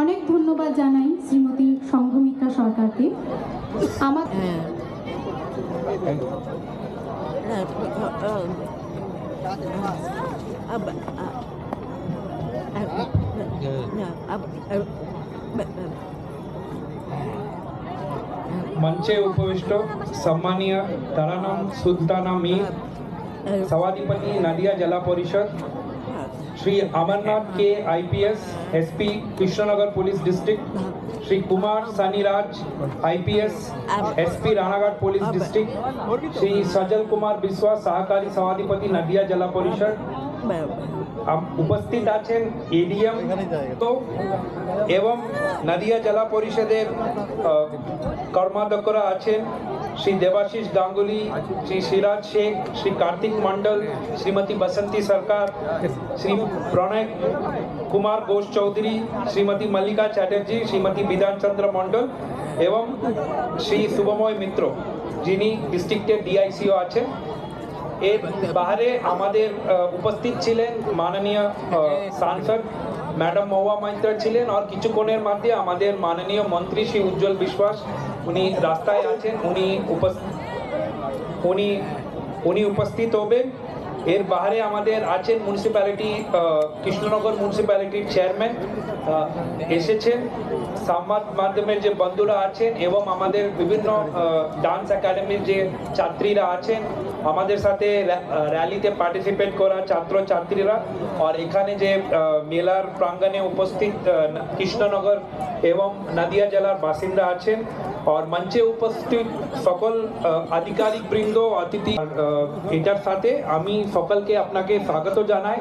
অনেক ধন্যবাদ জানাই শ্রীমতী সংঘমিত্রা সরকারকে। আমার হ্যাঁ হ্যাঁ, আহ, আব- আ- আব- না, আব- আব- मंचे Shri Amarnath K IPS SP Krishnanagar police district Shri Kumar Saniraj IPS SP Ranaghat police district Shri Sajal Kumar Biswa सहकारी सवादीपति नदिया जला परिषद আম- উপস্থিত আছেন এডিএম এবং নদিয়া জেলা পরিষদের আহ, কর্মাধ্যক্ষরা আছেন শ্রী দেবাশিস গাঙ্গুলি শ্রী সিরাজ শেখ শ্রী কার্তিক মন্ডল শ্রীমতী বসন্তী সরকার শ্রী প্রণয় কুমার ঘোষ চৌধুরী শ্রীমতী মল্লিকা চ্যাটার্জি শ্রীমতী বিধানচন্দ্র মন্ডল এবং শ্রী শুভময় মিত্র যিনি ডিস্ট্রিক্টের ডিআইসিও আছেন এর বাহারে আমাদের উপস্থিত ছিলেন মাননীয় সাংসদ ম্যাডাম মহুয়া মৈত্র ছিলেন, আর কিছুক্ষণের মধ্যে আমাদের মাননীয় মন্ত্রী শ্রী উজ্জ্বল বিশ্বাস উনি রাস্তায় আছেন, উনি উনি উনি উপস্থিত হবেন এর বাহারে আমাদের আছেন মিউনিসিপ্যালিটি কৃষ্ণনগর মিউনিসিপ্যালিটির চেয়ারম্যান এসেছেন। সংবাদ মাধ্যমের যে বন্ধুরা আছেন এবং আমাদের বিভিন্ন ডান্স একাডেমির যে ছাত্রীরা আছেন, আমাদের সাথে র্যা- র্যালিতে পার্টিসিপেট করা ছাত্র ছাত্রীরা আর এখানে যে মেলার প্রাঙ্গণে উপস্থিত কৃষ্ণনগর এবং নদিয়া জেলার বাসিন্দা আছেন। আর মঞ্চে উপস্থিত সকল আধিকারিক বৃন্দ অতিথি এটার সাথে আমি সকলকে আপনাকে স্বাগত জানাই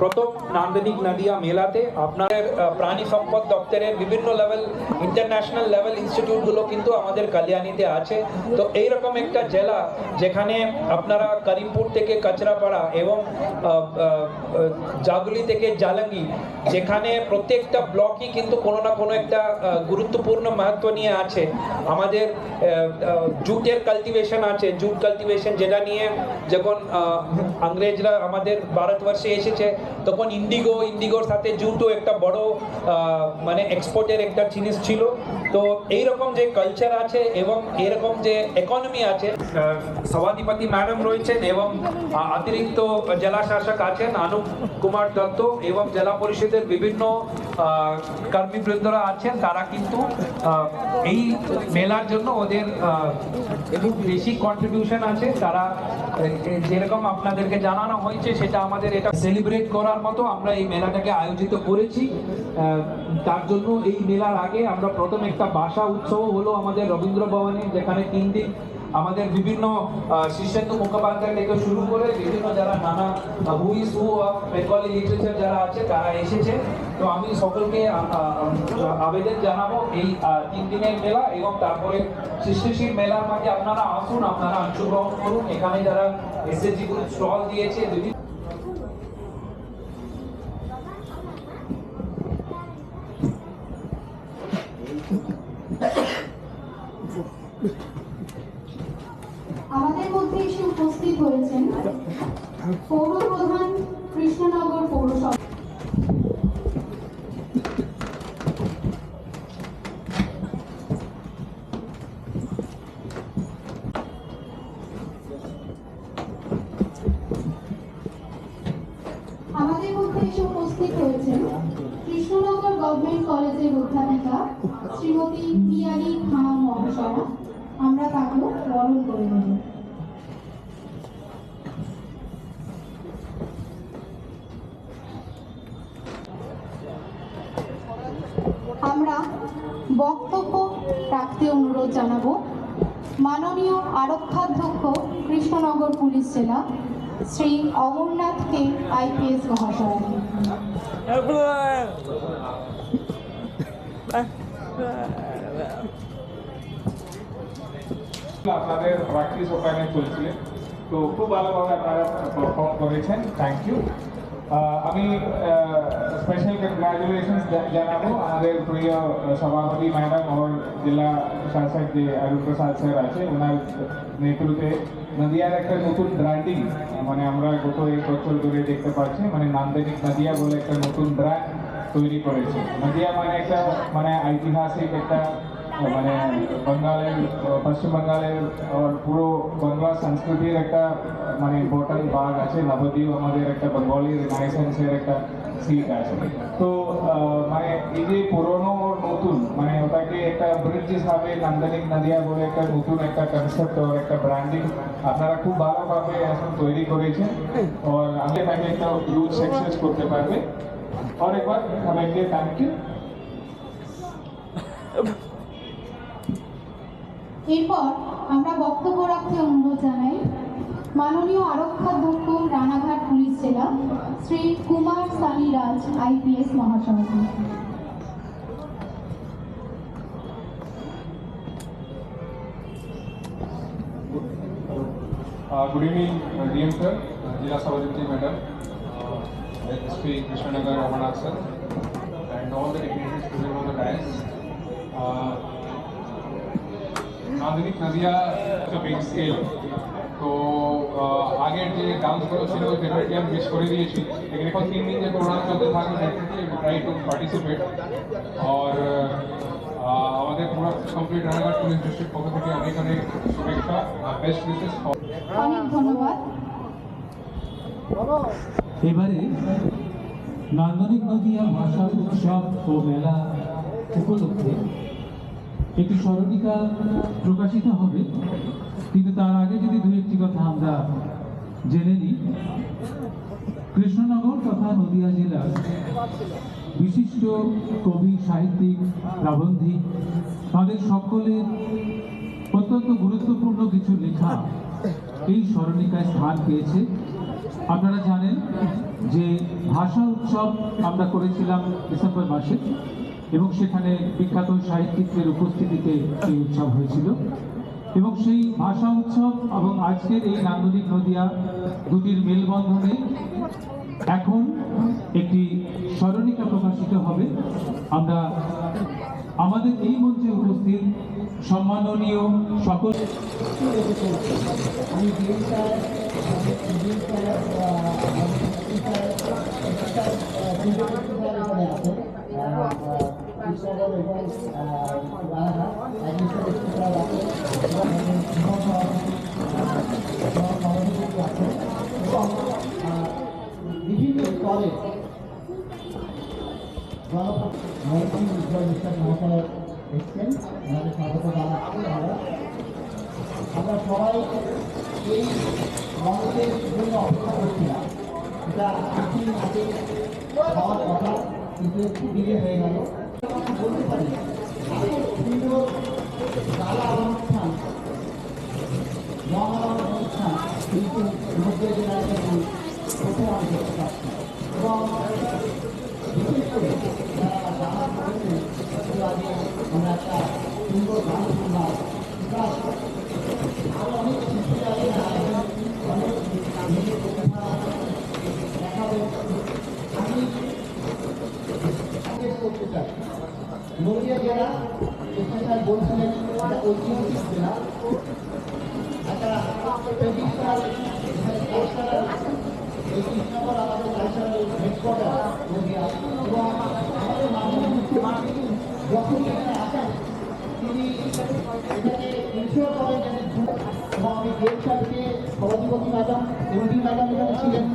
প্রথম নান্দনিক নদিয়া মেলাতে আপনাদের প্রাণী সম্পদ দপ্তরের বিভিন্ন লেভেল ইন্টারন্যাশনাল লেভেল ইনস্টিটিউটগুলো কিন্তু আমাদের কালিয়ানিতে আছে তো এইরকম একটা জেলা যেখানে আপনারা করিমপুর থেকে কাচরাপাড়া এবং জাগুলি থেকে জালাঙ্গি যেখানে প্রত্যেকটা ব্লকই কিন্তু কোনো না কোনো একটা গুরুত্বপূর্ণ মাহাত্ম নিয়ে আছে আমাদের আহ, আহ, জুটের কালটিভেশন আছে। জুট কালটিভেশন যেটা নিয়ে যখন আংরেজরা আমাদের ভারতবর্ষে এসেছে তখন ইন্ডিগো ইন্ডিগোর সাথে জুটও একটা বড় মানে এক্সপোর্টের একটা জিনিস ছিল। তো এইরকম যে কালচার আছে এবং এরকম যে ইকোনমি আছে সভাধিপতি ম্যাডাম রয়েছেন এবং অতিরিক্ত জেলা শাসক আছেন অনুপ কুমার দত্ত এবং জেলা পরিষদের বিভিন্ন কর্মীবৃন্দরা আছেন। তারা কিন্তু এই মেলার জন্য ওদের খুব বেশি কন্ট্রিবিউশন আছে। তারা যেরকম আপনাদেরকে জানানো হয়েছে, সেটা আমাদের এটা সেলিব্রেট করার মতো আমরা এই মেলাটাকে আয়োজিত করেছি। তার জন্য এই মেলার আগে আমরা প্রথম একটা ভাষা উৎসব হলো আমাদের রবীন্দ্র ভবনে, যেখানে তিন দিন আমাদের বিভিন্ন শীর্ষেন্দু মুখোপাধ্যায় থেকে শুরু করে বিভিন্ন যারা নানা হুইস হু বেঙ্গলি লিটারেচার যারা আছে, তারা এসেছে। তো আমি সকলকে আবেদন জানাব এই তিন দিনের মেলা এবং তারপরে সৃষ্টিশীল মেলার মাঝে আপনারা আসুন, আপনারা অংশগ্রহণ করুন। এখানে যারা এসএসজি গ্রুপ স্টল দিয়েছে, বিভিন্ন আমাদের মধ্যে এসে উপস্থিত হয়েছেন পৌর প্রধান কৃষ্ণনগর পৌরসভা। আমাদের মধ্যে এসে উপস্থিত হয়েছেন কৃষ্ণনগর গভর্নমেন্ট কলেজের অধ্যাপিকা তাকেও বরণ করে নেব আমরা বক্তব্য রাখতে অনুরোধ জানাব মাননীয় আরক্ষাধ্যক্ষ কৃষ্ণনগর পুলিশ জেলা শ্রী অমরনাথ কে আইপিএস মহাশয়কে আপনাদের প্র্যাকটিস ওখানে চলছিল তো খুব ভালোভাবে আপনারা পারফর্ম করেছেন থ্যাংক ইউ আমি স্পেশাল কংগ্রাচুলেশন জানাব আমাদের প্রিয় সভাপতি ম্যাডাম और জেলা শাসক যে অরূপ প্রসাদ স্যার আছে ওনার নেতৃত্বে নদিয়ার একটা নতুন ব্র্যান্ডিং মানে আমরা গত এক বছর ধরে দেখতে পাচ্ছি মানে নান্দনিক নদিয়া বলে একটা নতুন ব্র্যান্ড তৈরি করেছে নদিয়া মানে একটা মানে ঐতিহাসিক একটা মানে বাঙালের পশ্চিম বাঙালের আর পুরো বাংলা সংস্কৃতির একটা মানে ইম্পর্টেন্ট ভাগ আছে নবদ্বীপ আমাদের একটা বেঙ্গলি রিনাইসেন্সের একটা সিট আছে তো আহ, মানে এই যে পুরনো ওর নতুন মানে ওটাকে একটা ব্রিজ হিসাবে নান্দনিক নদিয়া বলে একটা নতুন একটা কনসেপ্ট ওর একটা ব্র্যান্ডিং আপনারা খুব ভালোভাবে এখন তৈরি করেছেন আর আমি তাকে একটা ইউজ সাকসেস করতে পারবে और एक बार সবাইকে থ্যাংক ইউ এরপর আমরা বক্তব্য রাখতে অনুরোধ জানাই। মাননীয় আরক্ষা দক্ষ রানাঘাট পুলিশ জেলা, শ্রী কুমার সানিরাজ আইপিএস মহাসভাপতি। গুড ইভিনিং ডিএম স্যার জেলা সভাপতি madam SP Krishnanagar Ramanath sir and all the deputy student of the আধুনিক নাজিয়া একটা স্কেল তো আগের যে ডান্সগুলো ছিল সেগুলোকে আমি মিস করে দিয়েছি। লেকিন এখন তিন দিন যে প্রোগ্রাম চলতে থাকবে ট্রাই টু পার্টিসিপেট আর আমাদের পুরো কমপ্লিট রানাঘাট পুলিশ ডিস্ট্রিক্ট পক্ষ থেকে অনেক অনেক শুভেচ্ছা বেস্ট উইশেস অনেক ধন্যবাদ। এবারে নান্দনিক নদীয়া ভাষা উৎসব ও মেলা উপলক্ষে একটি স্মরণিকা প্রকাশিত হবে, কিন্তু তার আগে যদি দু একটি কথা আমরা জেনে নিই। কৃষ্ণনগর তথা নদিয়া জেলার বিশিষ্ট কবি, সাহিত্যিক, প্রাবন্ধিক, তাদের সকলের অত্যন্ত গুরুত্বপূর্ণ কিছু লেখা এই স্মরণিকায় স্থান পেয়েছে। আপনারা জানেন যে ভাষা উৎসব আমরা করেছিলাম ডিসেম্বর মাসে। এবং সেখানে বিখ্যাত সাহিত্যিকদের উপস্থিতিতে এই উৎসব হয়েছিল। এবং সেই ভাষা উৎসব এবং আজকের এই নান্দনিক নদিয়া দুটির মেলবন্ধনে এখন একটি স্মরণিকা প্রকাশিত হবে। আমরা আমাদের এই মঞ্চে উপস্থিত সম্মাননীয় সকল বিভিন্ন স্তরে উজ্জ্বল বিশ্বাস মহাশয় এসছেন ওনাদের স্বাগত জানাচ্ছি আমরা আমরা সবাই এই মঞ্চের জন্য অপেক্ষা করছিলাম এটা কিছুদিন আগে হওয়ার কথা কিন্তু হয়ে গেল বলতে পারি এত সুন্দর গালা অনুষ্ঠান রঙারং অনুষ্ঠান কিন্তু মধ্যে জেলায় কিন্তু প্রথম আমি দেখতে পাচ্ছি এবং বিশেষ করে যারা গান করেছেন একটু আগে আমরা একটা সুন্দর গান শুনলাম প্লাস আরও অনেক শিল্পীরা এখানে আছেন, অনেক নিজের প্রতিভা দেখাবেন আমি জিজ্ঞেস করতে চাই নদিয়া জেলা স্যার বলছিলেন একটা ঐতিহাসিক জেলা একটা ট্রেডিশনাল ছিলেন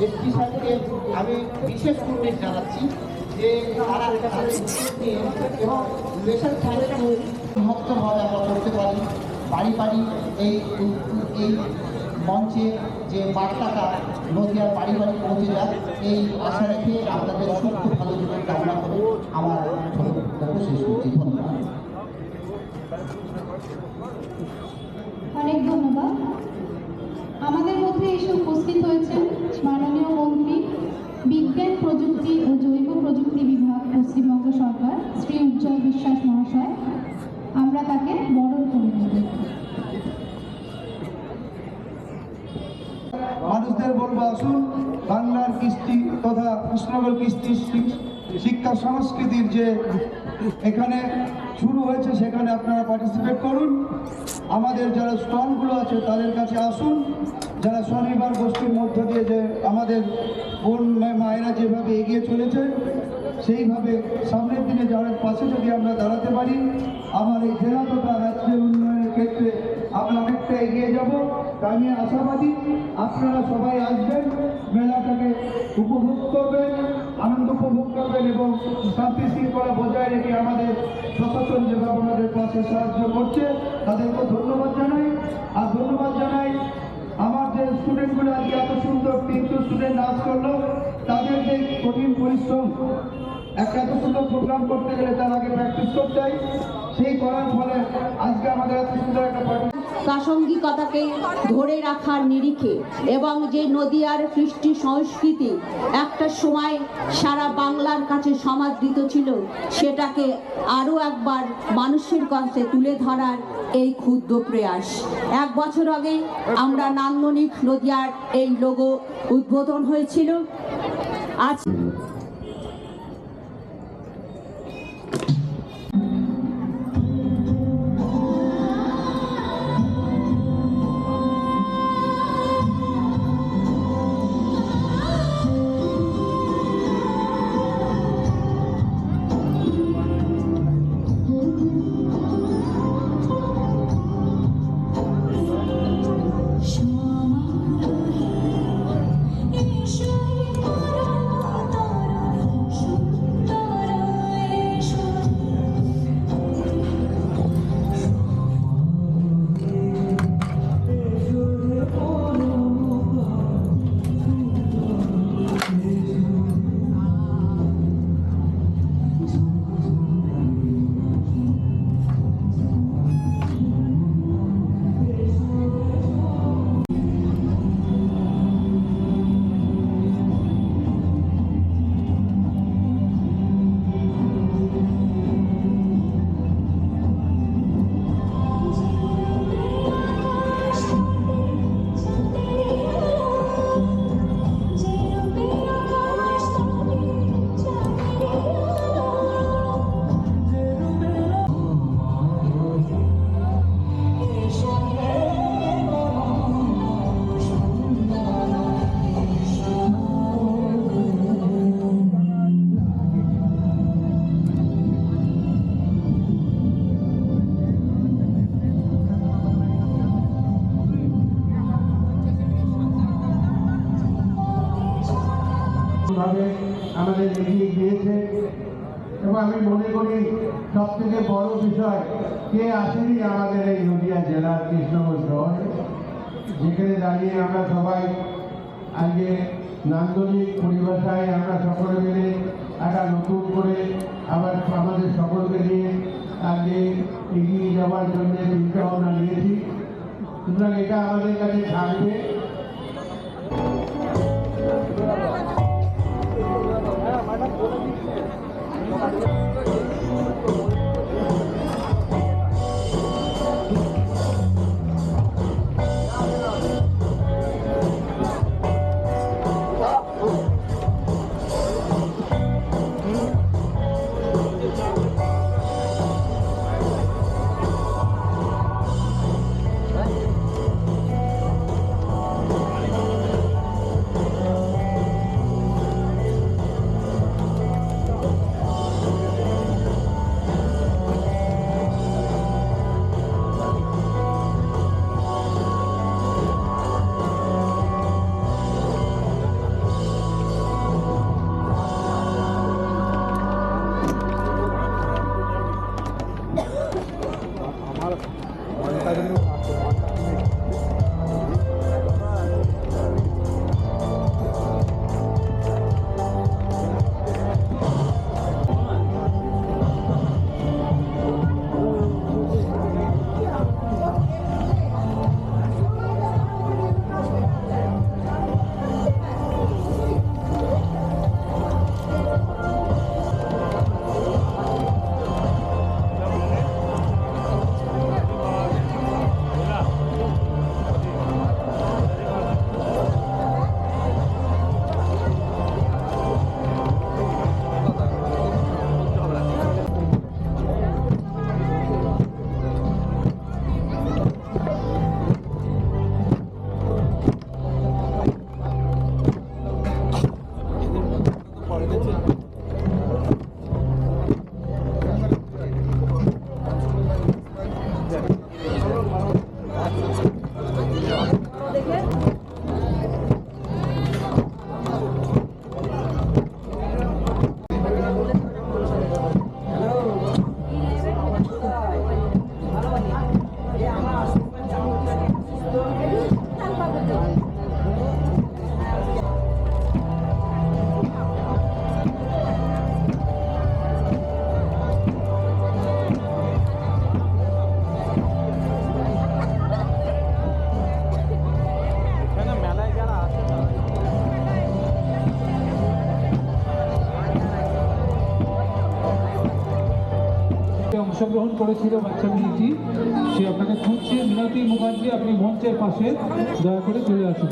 এসপি সাহেবকে আমি বিশেষ কুর্নিশ জানাচ্ছি যে তারা এবং রেশন কার্ডকে মহত্বভাবে আমরা করতে পারি বাড়ি বাড়ি এই মঞ্চে যে বার্তাটা নদীয়ার বাড়ি বাড়ি পৌঁছে যায় এই আশা রেখে আপনাদের সুস্থ ভালো জীবন কামনা করে আমার শেষ করছি। ধন্যবাদ। অনেক ধন্যবাদ। আমাদের মধ্যে এসে উপস্থিত হয়েছেন মাননীয় মন্ত্রী, বিজ্ঞান প্রযুক্তি ও জৈব প্রযুক্তি বিভাগ পশ্চিমবঙ্গ সরকার, শ্রী উজ্জ্বল বিশ্বাস মহাশয়। আমরা তাকে বরণ মানুষদের বলব আসুন, বাংলার কৃষ্টি তথা কৃষ্ণনগর কৃষ্টি শিক্ষা সংস্কৃতির যে এখানে শুরু হয়েছে, সেখানে আপনারা পার্টিসিপেট করুন। আমাদের যারা স্টলগুলো আছে, তাদের কাছে আসুন। যারা স্বনির্ভর গোষ্ঠীর মধ্য দিয়ে যে আমাদের বোন মায়েরা যেভাবে এগিয়ে চলেছে, সেইভাবে সামনের দিনে যারা পাশে যদি আমরা দাঁড়াতে পারি, আমার এই জেলা তথা রাজ্যের উন্নয়নের ক্ষেত্রে আমরা অনেকটা এগিয়ে যাব। তাই নিয়ে আশাবাদী আপনারা সবাই আসবেন, মেলাটাকে উপভোগ করবেন, আনন্দ উপভোগ করবেন এবং শান্তি শৃঙ্খলা বজায় রেখে আমাদের প্রশাসন যেভাবে আমাদের পাশে সাহায্য করছে তাদেরকে ধন্যবাদ জানাই। আর ধন্যবাদ জানাই আমার যে স্টুডেন্টগুলো আজকে এত সুন্দর তিনশো স্টুডেন্ট নাচ করল, তাদের যে কঠিন পরিশ্রম, একটা এত সুন্দর প্রোগ্রাম করতে গেলে তার আগে প্র্যাকটিস করতে হয়। সেই করার ফলে আজকে আমাদের এত সুন্দর একটা প্রাসঙ্গিকতাকে ধরে রাখার নিরিখে এবং যে নদিয়ার কৃষ্টি সংস্কৃতি একটা সময় সারা বাংলার কাছে সমাদৃত ছিল, সেটাকে আরও একবার মানুষের কাছে তুলে ধরার এই ক্ষুদ্র প্রয়াস। এক বছর আগে আমরা নান্দনিক নদিয়ার এই লোগো উদ্বোধন হয়েছিল। আজ ভাবে আমাদের এগিয়ে গিয়েছে এবং আমি মনে করি সব থেকে বড় বিষয়, কে আসেনি আমাদের এই নদিয়া জেলার কৃষ্ণনগর শহরে? যেখানে দাঁড়িয়ে আমরা সবাই আজকে নান্দনিক পরিভাষায় আমরা সকলে মিলে একটা নতুন করে আবার আমাদের সকলকে নিয়ে আগে এগিয়ে যাওয়ার জন্য চিন্তা ভাবনা নিয়েছি। সুতরাং এটা আমাদের কাছে থাকবে। Anteilung haben. অংশগ্রহণ করেছিল বাচ্চা মেয়েটি সে আপনাকে খুঁজছে। মিনতি মুখার্জি, আপনি মঞ্চের পাশে দয়া করে চলে আসুন।